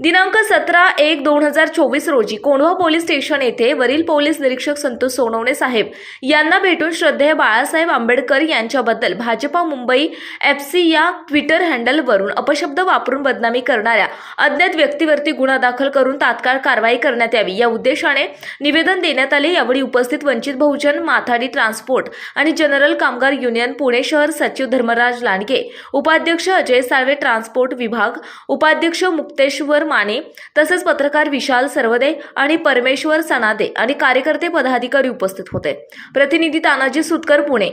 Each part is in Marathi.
दिनांक सतरा एक दोन हजार चोवीस रोजी कोंढवा पोलीस स्टेशन येथे वरील पोलीस निरीक्षक संतोष सोनवणे साहेब यांना भेटून श्रद्धेय बाळासाहेब आंबेडकर यांच्याबद्दल भाजपा मुंबई एफ सी या ट्विटर हँडलवरून अपशब्द वापरून बदनामी करणाऱ्या अज्ञात व्यक्तीवरती गुन्हा दाखल करून तात्काळ कारवाई करण्यात यावी या उद्देशाने निवेदन देण्यात आले. यावेळी उपस्थित वंचित बहुजन माथाडी ट्रान्सपोर्ट आणि जनरल कामगार युनियन पुणे शहर सचिव धर्मराज लांडगे उपाध्यक्ष अजय साळवे ट्रान्सपोर्ट विभाग उपाध्यक्ष मुक्तेश्वर माने तसेच पत्रकार विशाल सर्वदे आणि परमेश्वर सनादे आणि कार्यकर्ते पदाधिकारी उपस्थित होते. प्रतिनिधी तानाजी सुतकर पुणे.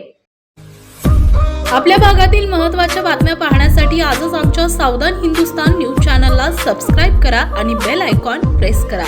आपल्या भागातील महत्त्वाच्या बातम्या पाहण्यासाठी आजच आमच्या सावधान हिंदुस्तान न्यूज चॅनलला सबस्क्राईब करा आणि बेल आयकॉन प्रेस करा.